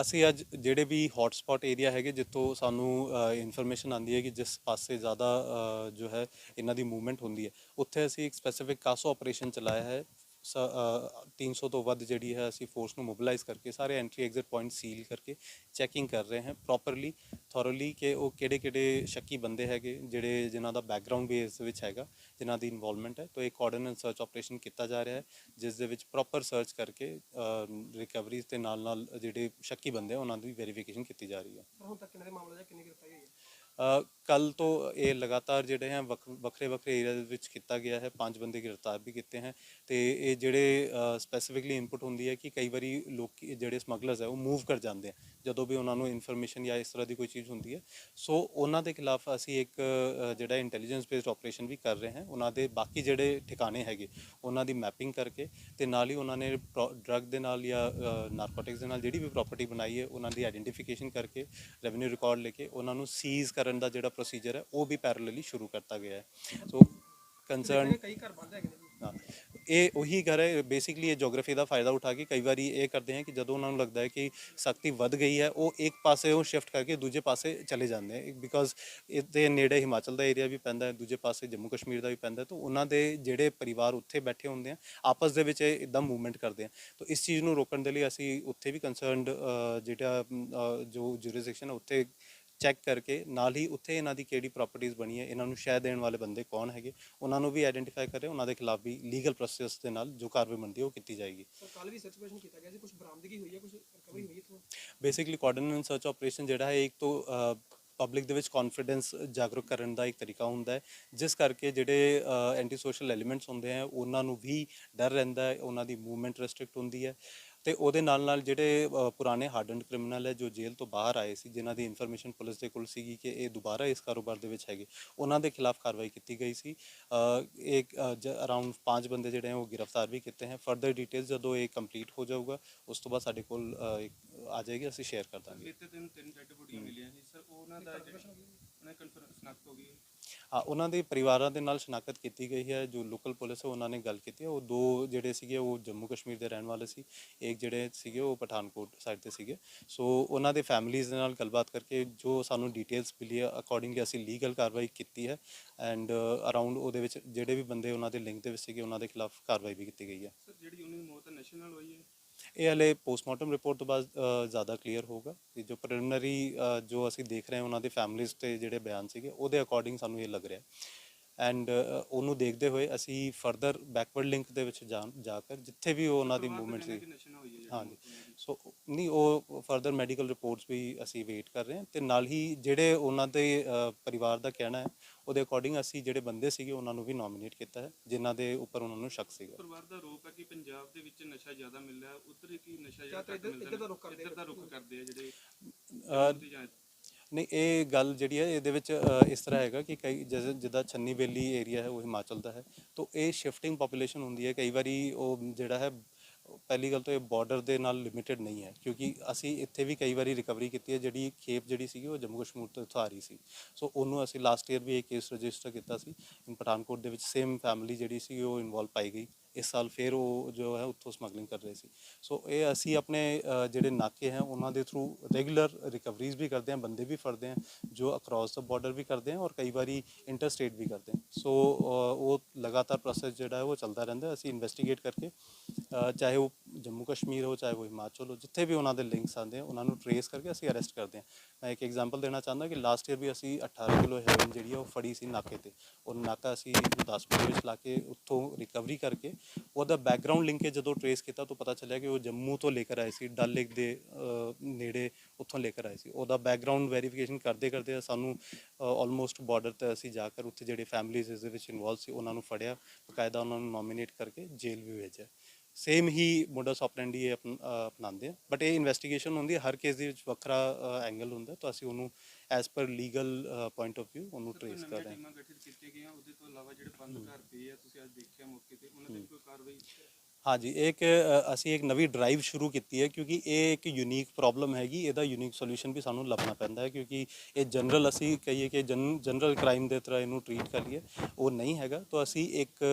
ਅਸੀਂ ਅੱਜ ਜਿਹੜੇ ਵੀ ਹੌਟ ਏਰੀਆ ਹੈਗੇ, ਜਿੱਥੋਂ ਸਾਨੂੰ ਇਨਫੋਰਮੇਸ਼ਨ ਆਂਦੀ ਹੈ ਕਿ ਜਿਸ ਪਾਸੇ ਜ਼ਿਆਦਾ ਜੋ ਹੈ, ਇਹਨਾਂ ਦੀ ਮੂਵਮੈਂਟ ਹੁੰਦੀ ਹੈ, ਉੱਥੇ ਅਸੀਂ ਇੱਕ ਸਪੈਸੀਫਿਕ ਕਾਸੋ ਆਪਰੇਸ਼ਨ ਚਲਾਇਆ ਹੈ। 300 ਤੋਂ ਵੱਧ ਜਿਹੜੀ ਹੈ ਅਸੀਂ ਫੋਰਸ ਨੂੰ ਮੋਬਿਲਾਈਜ਼ ਕਰਕੇ ਸਾਰੇ ਐਂਟਰੀ ਐਗਜ਼ਿਟ ਪੁਆਇੰਟ ਸੀਲ ਕਰਕੇ ਚੈਕਿੰਗ ਕਰ ਰਹੇ ਹਾਂ ਪ੍ਰੋਪਰਲੀ ਥੋਰਲੀ ਕਿ ਉਹ ਕਿਹੜੇ ਕਿਹੜੇ ਸ਼ੱਕੀ ਬੰਦੇ ਹੈਗੇ ਜਿਹੜੇ ਜਿਨ੍ਹਾਂ ਦਾ ਬੈਕਗ੍ਰਾਉਂਡ ਵੀ ਇਸ ਵਿੱਚ ਹੈਗਾ, ਜਿਨ੍ਹਾਂ ਦੀ ਇਨਵੋਲਵਮੈਂਟ ਹੈ, ਤਾਂ ਇੱਕ ਕੋਆਰਡੀਨੇਟ ਸਰਚ ਆਪਰੇਸ਼ਨ ਕੀਤਾ ਜਾ ਰਿਹਾ ਹੈ, ਜਿਸ ਦੇ ਵਿੱਚ ਪ੍ਰੋਪਰ ਸਰਚ ਕਰਕੇ ਰਿਕਵਰੀਜ਼ ਤੇ ਨਾਲ ਨਾਲ ਜਿਹੜੇ ਸ਼ੱਕੀ ਬੰਦੇ ਆ, ਉਹਨਾਂ ਦੀ ਵੈਰੀਫਿਕੇਸ਼ਨ ਕੀਤੀ ਜਾ ਰਹੀ ਹੈ। ਹੁਣ ਤੱਕ ਕਿੰਨੇ ਮਾਮਲੇ ਜਾਂ ਕਿੰਨੀ ਗ੍ਰਿਫਤਾਰੀ ਹੋਈ ਹੈ? ਕੱਲ ਤੋਂ ਇਹ ਲਗਾਤਾਰ ਜਿਹੜੇ ਹੈ ਵੱਖ- ਵੱਖਰੇ ਵੱਖਰੇ ਏਰੀਆ ਦੇ ਵਿੱਚ ਕੀਤਾ ਗਿਆ ਹੈ। ਪੰਜ ਬੰਦੇ ਗ੍ਰਿਫਤਾਰ ਵੀ ਕੀਤੇ ਹੈ ਤੇ ਇਹ ਜਿਹੜੇ ਸਪੈਸੀਫਿਕਲੀ ਇਨਪੁਟ ਹੁੰਦੀ ਹੈ ਕਿ ਕਈ ਵਾਰੀ ਲੋਕ, ਜਿਹੜੇ ਸਮਗਲਰਸ ਹੈ ਉਹ ਮੂਵ ਕਰ ਜਾਂਦੇ ਆ ਜਦੋਂ ਵੀ ਉਹਨਾਂ ਨੂੰ ਇਨਫੋਰਮੇਸ਼ਨ ਜਾਂ ਇਸ ਤਰ੍ਹਾਂ ਦੀ ਕੋਈ ਚੀਜ਼ ਹੁੰਦੀ ਹੈ। ਸੋ ਉਹਨਾਂ ਦੇ ਖਿਲਾਫ ਅਸੀਂ ਇੱਕ ਜਿਹੜਾ ਇੰਟੈਲੀਜੈਂਸ ਬੇਸਡ ਆਪਰੇਸ਼ਨ ਵੀ ਕਰ ਰਹੇ ਹਾਂ ਉਹਨਾਂ ਦੇ ਬਾਕੀ ਜਿਹੜੇ ਠਿਕਾਣੇ ਹੈਗੇ ਉਹਨਾਂ ਦੀ ਮੈਪਿੰਗ ਕਰਕੇ ਤੇ ਨਾਲ ਹੀ ਉਹਨਾਂ ਨੇ ਡਰੱਗ ਦੇ ਨਾਲ ਜਾਂ ਨਾਰਕੋਟਿਕਸ ਦੇ ਨਾਲ ਜਿਹੜੀ ਵੀ ਪ੍ਰਾਪਰਟੀ ਬਣਾਈ ਹੈ ਉਹਨਾਂ ਦੀ ਆਇਡੈਂਟੀਫਿਕੇਸ਼ਨ ਕਰਕੇ ਰੈਵਨਿਊ ਰਿਕਾਰਡ ਲੈ ਕੇ ਉਹਨਾਂ ਨੂੰ ਸੀਜ਼ ਕਰਨ ਦਾ ਜਿਹੜਾ ਪ੍ਰੋਸੀਜਰ ਹੈ ਉਹ ਵੀ ਪੈਰਲਲੀ ਸ਼ੁਰੂ ਕਰਤਾ ਗਿਆ ਹੈ। ਸੋ ਕੰਸਰਨ ਕਈ ਘਰ ਬੰਦ ਹੈਗੇ ਨੇ। ਜੀ। ਹਾਂ। ਇਹ ਉਹੀ ਘਰ ਹੈ ਬੇਸਿਕਲੀ ਇਹ ਜੀਓਗ੍ਰਾਫੀ ਦਾ ਫਾਇਦਾ ਉਠਾ ਕੇ ਕਈ ਵਾਰੀ ਇਹ ਕਰਦੇ ਹੈ ਕਿ ਜਦੋਂ ਉਹਨਾਂ ਨੂੰ ਲੱਗਦਾ ਹੈ ਕਿ ਸਖਤੀ ਵੱਧ ਗਈ ਹੈ, ਉਹ ਇੱਕ ਪਾਸੇ ਉਹ ਸ਼ਿਫਟ ਕਰਕੇ ਦੂਜੇ ਪਾਸੇ ਚਲੇ ਜਾਂਦੇ ਹੈ ਬਿਕਾਜ਼ ਇਹਦੇ ਨੇੜੇ ਹਿਮਾਚਲ ਦਾ ਏਰੀਆ ਵੀ ਪੈਂਦਾ ਹੈ, ਦੂਜੇ ਪਾਸੇ ਜੰਮੂ ਕਸ਼ਮੀਰ ਦਾ ਵੀ ਪੈਂਦਾ ਤਾਂ ਉਹਨਾਂ ਦੇ ਜਿਹੜੇ ਪਰਿਵਾਰ ਉੱਥੇ ਬੈਠੇ ਹੁੰਦੇ ਆ ਆਪਸ ਦੇ ਵਿੱਚ ਇਦਾਂ ਮੂਵਮੈਂਟ ਕਰਦੇ ਆ ਤਾਂ ਇਸ ਚੀਜ਼ ਨੂੰ ਰੋਕਣ ਦੇ ਲਈ ਅਸੀਂ ਉੱਥੇ ਵੀ ਕੰਸਰਨਡ ਜਿਹੜਾ ਜੋ ਜੁਰਿਸਡਿਕਸ਼ਨ ਹੈ, ਉੱਥੇ ਚੈੱਕ ਕਰਕੇ ਨਾਲ ਹੀ ਉੱਥੇ ਇਹਨਾਂ ਦੀ ਕਿਹੜੀ ਪ੍ਰਾਪਰਟੀਆਂ ਬਣੀ ਹੈ ਇਹਨਾਂ ਨੂੰ ਸ਼ਹਿ ਦੇਣ ਵਾਲੇ ਬੰਦੇ ਕੌਣ ਹੈਗੇ ਉਹਨਾਂ ਨੂੰ ਵੀ ਆਇਡੈਂਟੀਫਾਈ ਕਰੇ ਉਹਨਾਂ ਦੇ ਖਿਲਾਫ ਵੀ ਲੀਗਲ ਪ੍ਰੋਸੈਸ ਦੇ ਨਾਲ ਜੋ ਕਾਰਵਾਈ ਬਣਦੀ ਹੈ ਉਹ ਕੀਤੀ ਜਾਏਗੀ। ਸਰ ਕੱਲ ਵੀ ਸਰਚ ਆਪਰੇਸ਼ਨ ਕੀਤਾ ਗਿਆ ਸੀ ਕੁਝ ਬਰਾਮਦਗੀ ਹੋਈ ਹੈ ਕੁਝ ਰਿਕਵਰੀ ਹੋਈ ਹੈ ਇੱਥੋਂ? ਬੇਸਿਕਲੀ ਕੋਆਰਡੀਨੇਟ ਸਰਚ ਆਪਰੇਸ਼ਨ ਜਿਹੜਾ ਹੈ ਇੱਕ ਤੋਂ ਪਬਲਿਕ ਦੇ ਵਿੱਚ ਕੌਨਫੀਡੈਂਸ ਜਾਗਰੂਕ ਕਰਨ ਦਾ ਇੱਕ ਤਰੀਕਾ ਹੁੰਦਾ ਹੈ ਜਿਸ ਕਰਕੇ ਜਿਹੜੇ ਐਂਟੀ ਸੋਸ਼ਲ ਐਲੀਮੈਂਟਸ ਹੁੰਦੇ ਆ ਉਹਨਾਂ ਨੂੰ ਵੀ ਡਰ ਰਹਿੰਦਾ ਹੈ ਉਹਨਾਂ ਦੀ ਮੂਵਮੈਂਟ ਰੈਸਟ੍ਰਿਕਟ ਹੁੰਦੀ ਹੈ। ਤੇ ਉਹਦੇ ਨਾਲ ਨਾਲ ਜਿਹੜੇ ਅ, ਪੁਰਾਣੇ ਹਾਰਡਨਡ ਕ੍ਰਿਮੀਨਲ ਹੈ ਜੋ ਜੇਲ੍ਹ ਤੋਂ ਬਾਹਰ ਆਏ ਸੀ ਜਿਨ੍ਹਾਂ ਦੀ ਇਨਫੋਰਮੇਸ਼ਨ ਪੁਲਿਸ ਦੇ ਕੋਲ ਸੀਗੀ ਕਿ ਇਹ ਦੁਬਾਰਾ ਇਸ ਕਾਰੋਬਾਰ ਦੇ ਵਿੱਚ ਹੈਗੇ ਉਹਨਾਂ ਦੇ ਖਿਲਾਫ ਕਾਰਵਾਈ ਕੀਤੀ ਗਈ ਸੀ। ਅ, ਇੱਕ ਅਰਾਊਂਡ 5 ਬੰਦੇ ਜਿਹੜੇ ਹੈ ਉਹ ਗ੍ਰਿਫਤਾਰ ਵੀ ਕੀਤੇ ਹਨ ਫਰਦਰ ਡਿਟੇਲਸ ਜਦੋਂ ਇਹ ਕੰਪਲੀਟ ਹੋ ਜਾਊਗਾ ਉਸ ਤੋਂ ਬਾਅਦ ਸਾਡੇ ਕੋਲ ਅ, ਇੱਕ ਆ ਜਾਏਗੀ ਅਸੀਂ ਸ਼ੇਅਰ ਕਰ ਦਾਂਗੇ। ਇੱਥੇ ਤਿੰਨ ਤਿੰਨ ਡੈਡ ਬੋਡੀਆਂ ਮਿਲੀਆਂ ਸੀ ਸਰ ਉਹਨਾਂ ਦਾ ਉਹਨਾਂ ਕਨਫਰਮ ਸਨਾਖਤ ਹੋ ਗਈ। ਹੈ ਹਾਂ ਉਹਨਾਂ ਦੇ ਪਰਿਵਾਰਾਂ ਦੇ ਨਾਲ ਸ਼ਨਾਖਤ ਕੀਤੀ ਗਈ ਹੈ, ਜੋ ਲੋਕਲ ਪੁਲਿਸ ਹੈ ਉਹਨਾਂ ਨੇ ਗੱਲ ਕੀਤੀ ਹੈ, ਉਹ ਦੋ ਜਿਹੜੇ ਸੀਗੇ, ਉਹ ਜੰਮੂ ਕਸ਼ਮੀਰ ਦੇ ਰਹਿਣ ਵਾਲੇ ਸੀ, ਇੱਕ ਜਿਹੜੇ ਸੀਗੇ, ਉਹ ਪਠਾਨਕੋਟ ਸਾਈਡ ਤੇ ਸੀਗੇ। ਸੋ ਉਹਨਾਂ ਦੇ ਫੈਮਿਲੀਜ਼ ਦੇ ਨਾਲ ਗੱਲਬਾਤ ਕਰਕੇ ਜੋ ਸਾਨੂੰ ਡਿਟੇਲਸ ਮਿਲੀ ਹੈ ਅਕੋਰਡਿੰਗਲੀ ਅਸੀਂ ਲੀਗਲ ਕਾਰਵਾਈ ਕੀਤੀ ਹੈ ਐਂਡ ਅਰਾਊਂਡ ਉਹਦੇ ਵਿੱਚ ਜਿਹੜੇ ਵੀ ਬੰਦੇ ਉਹਨਾਂ ਦੇ ਲਿੰਕ ਦੇ ਵਿੱਚ ਸੀਗੇ, ਉਹਨਾਂ ਦੇ ਖਿਲਾਫ ਕਾਰਵਾਈ ਵੀ ਕੀਤੀ ਗਈ ਹੈ। ਸਰ, ਜਿਹੜੀ ਉਹਨਾਂ ਮੌਤ ਹੈ ਹੋਈ ਹੈ? ਇਹ ਹਲੇ ਪੋਸਟਮਾਰਟਮ ਰਿਪੋਰਟ ਤੋਂ ਬਾਅਦ ਅ, ਜ਼ਿਆਦਾ ਕਲੀਅਰ ਹੋਊਗਾ ਤੇ ਜੋ ਪ੍ਰੀਲਿਮਿਨਰੀ ਜੋ ਅਸੀਂ ਦੇਖ ਰਹੇ ਹਾਂ ਉਹਨਾਂ ਦੇ ਫੈਮਿਲੀਜ਼ ਤੇ ਜਿਹੜੇ ਬਿਆਨ ਸੀਗੇ ਉਹਦੇ ਅਕੋਰਡਿੰਗ ਸਾਨੂੰ ਇਹ ਲੱਗ ਰਿਹਾ ਐਂਡ ਉਹਨੂੰ ਦੇਖਦੇ ਹੋਏ ਅਸੀਂ ਫਰਦਰ ਬੈਕਵਰਡ ਲਿੰਕ ਦੇ ਵਿੱਚ ਜਾ ਜਾ ਕਰ ਜਿੱਥੇ ਵੀ ਉਹ ਉਹਨਾਂ ਦੀ ਮੂਵਮੈਂਟ ਸੀ। ਕਿ ਹਾਂਜੀ। ਸੋ ਨਹੀਂ ਉਹ ਫਰਦਰ ਮੈਡੀਕਲ ਰਿਪੋਰਟਸ ਵੀ ਅਸੀਂ ਵੇਟ ਕਰ ਰਹੇ ਹਾਂ ਤੇ ਨਾਲ ਹੀ ਜਿਹੜੇ ਉਹਨਾਂ ਦੇ ਪਰਿਵਾਰ ਦਾ ਕਹਿਣਾ ਹੈ ਉਹਦੇ ਅਕੋਰਡਿੰਗ ਅਸੀਂ ਜਿਹੜੇ ਬੰਦੇ ਸੀਗੇ ਉਹਨਾਂ ਨੂੰ ਵੀ ਨੋਮੀਨੇਟ ਕੀਤਾ ਹੈ ਜਿਨ੍ਹਾਂ ਦੇ ਉੱਪਰ ਉਹਨਾਂ ਨੂੰ ਸ਼ੱਕ ਸੀਗਾ। ਪਰਿਵਾਰ ਦਾ ਰੋਪ ਹੈ ਕਿ ਪੰਜਾਬ ਦੇ ਵਿੱਚ ਨਸ਼ਾ ਜ਼ਿਆਦਾ ਮਿਲ ਰਿਹਾ ਉੱਧਰ ਕੀ ਨਸ਼ਾ ਜ਼ਿਆਦਾ ਇੱਧਰ- ਮਿਲਦਾ ਦਾ ਰੁੱਖ ਕਰਦੇ ਇੱਧਰ ਦਾ ਰੁੱਖ ਕਰਦੇ ਆ ਜਿਹੜੇ ਨਹੀਂ ਇਹ ਗੱਲ ਜਿਹੜੀ ਹੈ ਇਹਦੇ ਵਿੱਚ ਅ, ਇਸ ਤਰ੍ਹਾਂ ਹੈਗਾ ਕਿ ਕਈ ਜਿਸ- ਜਿੱਦਾਂ ਛੰਨੀ ਬੇਲੀ ਏਰੀਆ ਹੈ ਉਹ ਹਿਮਾਚਲ ਦਾ ਹੈ। ਤਾਂ ਇਹ ਸ਼ਿਫਟਿੰਗ ਪੋਪੂਲੇਸ਼ਨ ਹੁੰਦੀ ਹੈ। ਕਈ ਵਾਰੀ ਉਹ ਜਿਹੜਾ ਹੈ ਪਹਿਲੀ ਗੱਲ ਤਾਂ ਇਹ ਬਾਰਡਰ ਦੇ ਨਾਲ ਲਿਮਿਟਿਡ ਨਹੀਂ ਹੈ ਕਿਉਂਕਿ ਅਸੀਂ ਇੱਥੇ ਵੀ ਕਈ ਵਾਰੀ ਰਿਕਵਰੀ ਕੀਤੀ ਹੈ ਜਿਹੜੀ ਖੇਪ ਜਿਹੜੀ ਸੀਗੀ ਉਹ ਜੰਮੂ ਕਸ਼ਮੀਰ ਤੋਂ ਇੱਥੋਂ ਆ ਰਹੀ ਸੀ। ਸੋ ਉਹਨੂੰ ਅਸੀਂ ਲਾਸਟ ਈਅਰ ਵੀ ਇਹ ਕੇਸ ਰਜਿਸਟਰ ਕੀਤਾ ਸੀ। ਪਠਾਨਕੋਟ ਦੇ ਵਿੱਚ ਸੇਮ ਫੈਮਿਲੀ ਜਿਹੜੀ ਸੀ ਉਹ ਇਨਵੋਲਵ ਪਾਈ ਗਈ। ਇਸ ਸਾਲ ਫਿਰ ਉਹ ਜੋ ਹੈ ਉੱਥੋਂ ਸਮਗਲਿੰਗ ਕਰ ਰਹੇ ਸੀ। ਸੋ ਇਹ ਅਸੀਂ ਆਪਣੇ ਜਿਹੜੇ ਨਾਕੇ ਹੈ, ਉਹਨਾਂ ਦੇ ਥਰੂ ਰੈਗੂਲਰ ਰਿਕਵਰੀਜ਼ ਵੀ ਕਰਦੇ ਹਾਂ, ਬੰਦੇ ਵੀ ਫੜਦੇ ਹਾਂ, ਜੋ ਅਕ੍ਰੋਸ ਦਾ ਬਾਰਡਰ ਵੀ ਕਰਦੇ ਹਾਂ ਔਰ ਕਈ ਵਾਰੀ ਇੰਟਰ ਸਟੇਟ ਵੀ ਕਰਦੇ ਹਾਂ। ਸੋ ਉਹ ਲਗਾਤਾਰ ਪ੍ਰੋਸੈਸ ਜਿਹੜਾ ਹੈ ਉਹ ਚੱਲਦਾ ਰਹਿੰਦਾ ਅਸੀਂ ਇਨਵੈਸਟੀਗੇਟ ਕਰਕੇ ਚਾਹੇ ਉਹ ਜੰਮੂ ਕਸ਼ਮੀਰ ਹੋ, ਚਾਹੇ ਉਹ ਹਿਮਾਚਲ ਹੋ, ਜਿੱਥੇ ਵੀ ਉਹਨਾਂ ਦੇ ਲਿੰਕਸ ਆਉਂਦੇ ਆ, ਉਹਨਾਂ ਨੂੰ ਟਰੇਸ ਕਰਕੇ ਅਸੀਂ ਅਰੈਸਟ ਕਰਦੇ ਹਾਂ। ਮੈਂ ਇੱਕ ਐਗਜ਼ਾਮਪਲ ਦੇਣਾ ਚਾਹੁੰਦਾ ਕਿ ਲਾਸਟ ਈਅਰ ਵੀ ਅਸੀਂ 18 ਕਿਲੋ ਹੈਰੋਇਨ ਜਿਹੜੀ ਆ ਉਹ ਫੜੀ ਸੀ ਨਾਕੇ ਤੇ। ਉਹ ਨਾਕਾ ਅਸੀਂ ਗੁਰਦਾਸਪੁਰ ਦੇ ਵਿੱਚ ਲਾ ਕੇ ਉੱਥੋਂ ਰਿਕਵਰੀ ਕਰਕੇ ਉਹਦਾ ਬੈਕਗ੍ਰਾਉਂਡ ਲਿੰਕੇਜ ਜਦੋਂ ਟਰੇਸ ਕੀਤਾ ਤਾਂ ਪਤਾ ਚੱਲਿਆ ਕਿ ਉਹ ਜੰਮੂ ਤੋਂ ਲੈ ਕੇ ਆਏ ਸੀ, ਡਲ ਲੇਕ ਦੇ ਨੇੜੇ ਉੱਥੋਂ ਲੈ ਕੇ ਆਏ ਸੀ। ਉਹਦਾ ਬੈਕਗ੍ਰਾਉਂਡ ਵੈਰੀਫਿਕੇਸ਼ਨ ਕਰਦੇ ਕਰਦੇ ਸਾਨੂੰ ਆਲਮੋਸਟ ਬਾਰਡਰ ਤੇ ਅਸੀਂ ਜਾ ਕੇ ਉੱਥੇ ਜਿਹੜੇ ਫੈਮਿਲੀਜ਼ ਇਸ ਦੇ ਵਿੱਚ ਇਨਵੋਲਵ ਸੀ, ਉਹਨਾਂ ਨੂੰ ਫੜਿਆ। ਬਕਾਇਦਾ ਉਹਨਾਂ ਨੂੰ ਨੋਮੀਨੇਟ ਕਰਕੇ ਜੇਲ੍ਹ ਵੀ ਭੇਜਿਆ। ਸੇਮ ਹੀ ਮੋਡਸ ਆਪਰੈਂਡੀ ਇਹ ਅਪਣਾਉਂਦੇ ਆ। ਬਟ ਇਹ ਇਨਵੈਸਟੀਗੇਸ਼ਨ ਹੁੰਦੀ ਹੈ ਹਰ ਕੇਸ ਦੇ ਵਿੱਚ ਵੱਖਰਾ ਐਂਗਲ ਹੁੰਦਾ ਤਾਂ ਅਸੀਂ ਉਹਨੂੰ as per legal point of View ਉਹਨੂੰ ਟਰੇਸ ਕਰ ਰਹੇ ਹਾਂ। ਟੀਮਾਂ ਗਠਿਤ ਕੀਤੀਆਂ ਗਈਆਂ ਉਹਦੇ ਤੋਂ ਇਲਾਵਾ ਜਿਹੜੇ ਬੰਦ ਘਰ ਪਏ ਆ ਤੁਸੀਂ ਅੱਜ ਦੇਖਿਆ ਮੌਕੇ ਤੇ ਉਹਨਾਂ ਤੇ ਕੋਈ ਕਾਰਵਾਈ ਹਾਂਜੀ, ਇਹ ਇੱਕ ਅਸੀਂ ਇੱਕ ਨਵੀਂ ਡਰਾਈਵ ਸ਼ੁਰੂ ਕੀਤੀ ਹੈ ਕਿਉਂਕਿ ਇਹ ਇੱਕ ਯੂਨੀਕ ਪ੍ਰੋਬਲਮ ਹੈਗੀ, ਇਹਦਾ ਯੂਨੀਕ ਸੋਲੂਸ਼ਨ ਵੀ ਸਾਨੂੰ ਲੱਭਣਾ ਪੈਂਦਾ ਹੈ ਕਿਉਂਕਿ ਇਹ ਜਨਰਲ ਅਸੀਂ ਕਹੀਏ ਕਿ ਜਨਰਲ ਕ੍ਰਾਈਮ ਦੇ ਤਰ੍ਹਾਂ ਇਹਨੂੰ ਟ੍ਰੀਟ ਕਰ ਲਈਏ, ਉਹ ਨਹੀਂ ਹੈਗਾ। ਤਾਂ ਅਸੀਂ ਇੱਕ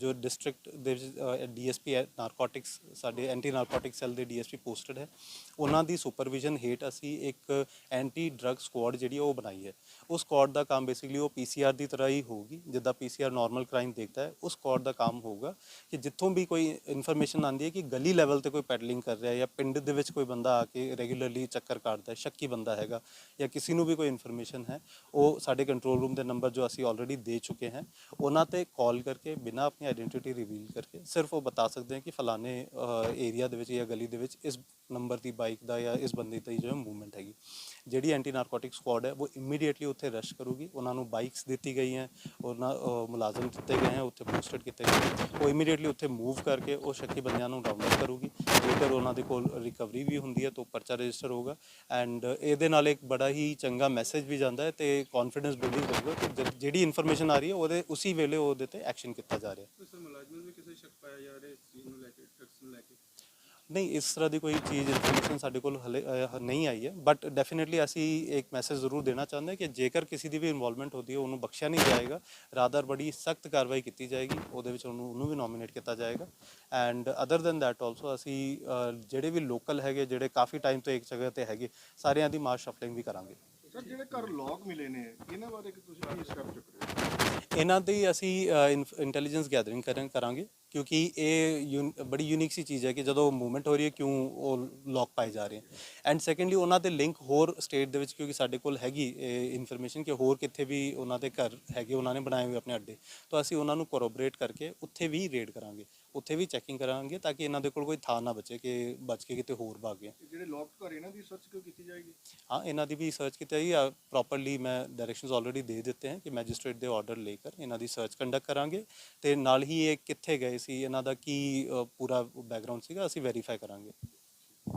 ਜੋ ਡਿਸਟ੍ਰਿਕਟ ਦੇ ਵਿੱਚ ਡੀਐਸਪੀ ਨਾਰਕੋਟਿਕਸ ਸਾਡੇ ਐਂਟੀ ਨਾਰਕੋਟਿਕ ਸੈੱਲ ਦੇ ਡੀਐਸਪੀ ਪੋਸਟਡ ਹੈ, ਉਹਨਾਂ ਦੀ ਸੁਪਰਵਿਜ਼ਨ ਹੇਠ ਅਸੀਂ ਇੱਕ ਐਂਟੀ ਡਰੱਗ ਸਕੁਆਡ ਜਿਹੜੀ ਉਹ ਬਣਾਈ ਹੈ। ਉਸ ਸਕੁਆਡ ਦਾ ਕੰਮ ਬੇਸਿਕਲੀ ਉਹ ਪੀਸੀਆਰ ਦੀ ਤਰ੍ਹਾਂ ਹੀ ਹੋਊਗੀ, ਜਿੱਦਾਂ ਪੀਸੀਆਰ ਨਾਰਮਲ ਕ੍ਰਾਈਮ ਦੇਖਦਾ ਹੈ, ਉਸ ਸਕੁਆਡ ਦਾ ਕੰਮ ਹੋਊਗਾ ਕਿ ਜਿੱਥੋਂ ਵੀ ਕੋਈ ਇਨਫੋਰਮੇਸ਼ਨ ਆਉਂਦੀ ਹੈ ਕਿ ਗਲੀ ਲੈਵਲ ਤੇ ਕੋਈ ਪੈਡਲਿੰਗ ਕਰ ਰਿਹਾ ਜਾਂ ਪਿੰਡ ਦੇ ਵਿੱਚ ਕੋਈ ਬੰਦਾ ਆ ਕੇ ਰੈਗੂਲਰਲੀ ਚੱਕਰ ਕੱਢਦਾ ਹੈ, ਸ਼ੱਕੀ ਬੰਦਾ ਹੈਗਾ ਜਾਂ ਕਿਸੇ ਨੂੰ ਵੀ ਕੋਈ ਇਨਫੋਰਮੇਸ਼ਨ ਹੈ, ਉਹ ਸਾਡੇ ਕੰਟਰੋਲ ਰੂਮ ਦੇ ਨੰਬਰ ਜੋ ਅਸੀਂ ਆਲਰੇਡੀ ਦੇ ਚੁੱਕੇ ਹਾਂ, ਉਹਨਾਂ ਤੇ ਕਾਲ ਕਰਕੇ ਬਿਨਾਂ ਆਪਣੀ ਆਇਡੈਂਟੀਟੀ ਰਿਵੀਲ ਕਰਕੇ ਸਿਰਫ ਉਹ ਬਤਾ ਸਕਦੇ ਹਾਂ ਕਿ ਫਲਾਣੇ ਏਰੀਆ ਦੇ ਵਿੱਚ ਜਾਂ ਗਲੀ ਦੇ ਵਿੱਚ ਇਸ ਨੰਬਰ ਦੀ ਬਾਈਕ ਦਾ ਜਾਂ ਇਸ ਬੰਦੇ ਦੀ ਜੋ ਮੂਵਮੈਂਟ ਹੈਗੀ। ਜਿਹੜੀ ਐਂਟੀ ਨਾਰਕੋਟਿਕ ਸਕੁਆਡ ਹੈ, ਉਹ ਇਮੀਡੀਏਟਲੀ ਉੱਥੇ ਰਸ਼ ਕਰੂਗੀ, ਉਹਨਾਂ ਨੂੰ ਬਾਈਕਸ ਦਿੱਤੀ ਗਈ ਹੈ, ਉਹਨਾਂ ਮੁਲਾਜ਼ਮ ਦਿੱਤੇ ਗਏ ਹਨ ਉੱਥੇ ਪੋਸਟਡ ਕੀਤੇ ਗਏ ਉਹ ਇਮੀਡੀਏਟਲੀ ਉੱਥੇ ਮੂਵ ਕਰ ਕਰਕੇ ਉਹ ਸ਼ੱਕੀ ਬੰਦਿਆਂ ਨੂੰ ਰਾਉਂਡ ਅਪ ਕਰੂਗੀ। ਜੇਕਰ ਉਹਨਾਂ ਦੇ ਕੋਲ ਰਿਕਵਰੀ ਵੀ ਹੁੰਦੀ ਹੈ ਤਾਂ ਪਰਚਾ ਰਜਿਸਟਰ ਹੋਊਗਾ। ਐਂਡ ਇਹਦੇ ਨਾਲ ਇੱਕ ਬੜਾ ਹੀ ਚੰਗਾ ਮੈਸੇਜ ਵੀ ਜਾਂਦਾ ਹੈ ਤੇ ਕੌਨਫੀਡੈਂਸ ਬਿਲਡਿੰਗ ਹੋਊਗਾ ਕਿ ਜ- ਜਿਹੜੀ ਇਨਫੋਰਮੇਸ਼ਨ ਆ ਰਹੀ ਹੈ, ਉਹਦੇ ਉਸੇ ਵੇਲੇ ਉਹਦੇ ਤੇ ਐਕਸ਼ਨ ਕੀਤਾ ਜਾ ਰਿਹਾ ਹੈ। ਕੋਈ ਸਰ ਮੁਲਾਜ਼ਮ ਵੀ ਕਿਸੇ ਸ਼ੱਕ ਪਾਇਆ ਜਾ ਰਿਹਾ ਇਸ ਚੀਜ਼ ਨੂੰ ਲੈ ਕੇ ਡਰੱਗਸ ਨੂੰ ਲੈ ਕੇ? ਨਹੀਂ ਇਸ ਤਰ੍ਹਾਂ ਦੀ ਕੋਈ ਚੀਜ਼ ਇਨਫੋਰਮੇਸ਼ਨ ਸਾਡੇ ਕੋਲ ਹਲੇ ਅਹ, ਨਹੀਂ ਆਈ ਹੈ ਬਟ ਡੈਫੀਨਿਟਲੀ ਅਸੀਂ ਇੱਕ ਮੈਸੇਜ ਜ਼ਰੂਰ ਦੇਣਾ ਚਾਹੁੰਦੇ ਹਾਂ ਕਿ ਜੇਕਰ ਕਿਸੇ ਦੀ ਵੀ ਇਨਵੋਲਵਮੈਂਟ ਹੁੰਦੀ ਹੈ ਉਹਨੂੰ ਬਖਸ਼ਿਆ ਨਹੀਂ ਜਾਏਗਾ ਰਾਦਰ ਬੜੀ ਸਖਤ ਕਾਰਵਾਈ ਕੀਤੀ ਜਾਏਗੀ ਉਹਦੇ ਵਿੱਚ ਉਹਨੂੰ ਉਹਨੂੰ ਵੀ ਨੋਮੀਨੇਟ ਕੀਤਾ ਜਾਏਗਾ। And other than that also ਅਸੀਂ ਅਹ, ਜਿਹੜੇ ਵੀ ਲੋਕਲ ਹੈਗੇ ਜਿਹੜੇ ਕਾਫੀ ਟਾਈਮ ਤੋਂ ਇੱਕ ਜਗ੍ਹਾ ਤੇ ਹੈਗੇ ਸਾਰਿਆਂ ਦੀ ਮਾਸ ਸ਼ਫਲਿੰਗ ਵੀ ਕਰਾਂਗੇ। ਸਰ ਜਿਹੜੇ ਘਰ ਲੌਕ ਮਿਲੇ ਨੇ ਇਹਨਾਂ ਬਾਰੇ ਕਿ ਤੁਸੀਂ ਕੀ ਸਟੈਪ ਚੁੱਕ ਰਹੇ ਹੋ? ਇਹਨਾਂ ਦੀ ਅਸੀਂ ਇੰਟੈਲੀਜੈਂਸ ਗੈਦਰਿੰਗ ਕਰਨ ਕਰਾਂਗੇ। ਕਿਉਂਕਿ ਇਹ ਯੂਨ- ਬੜੀ ਯੂਨੀਕ ਸੀ ਚੀਜ਼ ਹੈ ਕਿ ਜਦੋਂ ਮੂਵਮੈਂਟ ਹੋ ਰਹੀ ਹੈ, ਕਿਉਂ ਉਹ ਲੋਕ ਪਾਏ ਜਾ ਰਹੇ ਹੈ। ਐਂਡ ਸੈਕੰਡਲੀ ਉਹਨਾਂ ਦੇ ਲਿੰਕ ਹੋਰ ਸਟੇਟ ਦੇ ਵਿੱਚ, ਕਿਉਂਕਿ ਸਾਡੇ ਕੋਲ ਹੈਗੀ ਇਨਫੋਰਮੇਸ਼ਨ ਕਿ ਹੋਰ ਕਿੱਥੇ ਵੀ ਉਹਨਾਂ ਦੇ ਘਰ ਹੈਗੇ, ਉਹਨਾਂ ਨੇ ਬਣਾਏ ਹੋਏ ਆਪਣੇ ਅੱਡੇ। ਤਾਂ ਅਸੀਂ ਉਹਨਾਂ ਨੂੰ ਕੋਰੋਬਰੇਟ ਕਰਕੇ ਉੱਥੇ ਵੀ ਰੇਡ ਕਰਾਂਗੇ। ਉੱਥੇ ਵੀ ਚੈਕਿੰਗ ਕਰਾਂਗੇ ਤਾਂ ਕਿ ਇਹਨਾਂ ਦੇ ਕੋਲ ਕੋਈ ਥਾਂ ਨਾ ਬਚੇ ਕਿ ਬਚ ਕੇ ਕਿਤੇ ਹੋਰ ਭਾਗ ਗਏ ਜਿਹੜੇ ਲੌਕਡ ਘਰ ਇਹਨਾਂ ਦੀ ਸਰਚ ਕਿਉਂ ਕੀਤੀ ਜਾਏਗੀ? ਹਾਂ ਇਹਨਾਂ ਦੀ ਵੀ ਸਰਚ ਕੀਤੀ ਜਾਈ ਪ੍ਰੋਪਰਲੀ ਮੈਂ ਡਾਇਰੈਕਸ਼ਨਸ ਆਲਰੇਡੀ ਦੇ ਦਿੱਤੇ ਹਨ ਕਿ ਮੈਜਿਸਟ੍ਰੇਟ ਦੇ ਆਰਡਰ ਲੈ ਕੇ ਇਹਨਾਂ ਦੀ ਸਰਚ ਕੰਡਕਟ ਕਰਾਂਗੇ ਤੇ ਨਾਲ ਹੀ ਇਹ ਕਿੱਥੇ ਗਏ ਸੀ ਇਹਨਾਂ ਦਾ ਕੀ ਪੂਰਾ ਬੈਕਗ੍ਰਾਉਂਡ ਸੀਗਾ ਅਸੀਂ ਵੈਰੀਫਾਈ ਕਰਾਂਗੇ।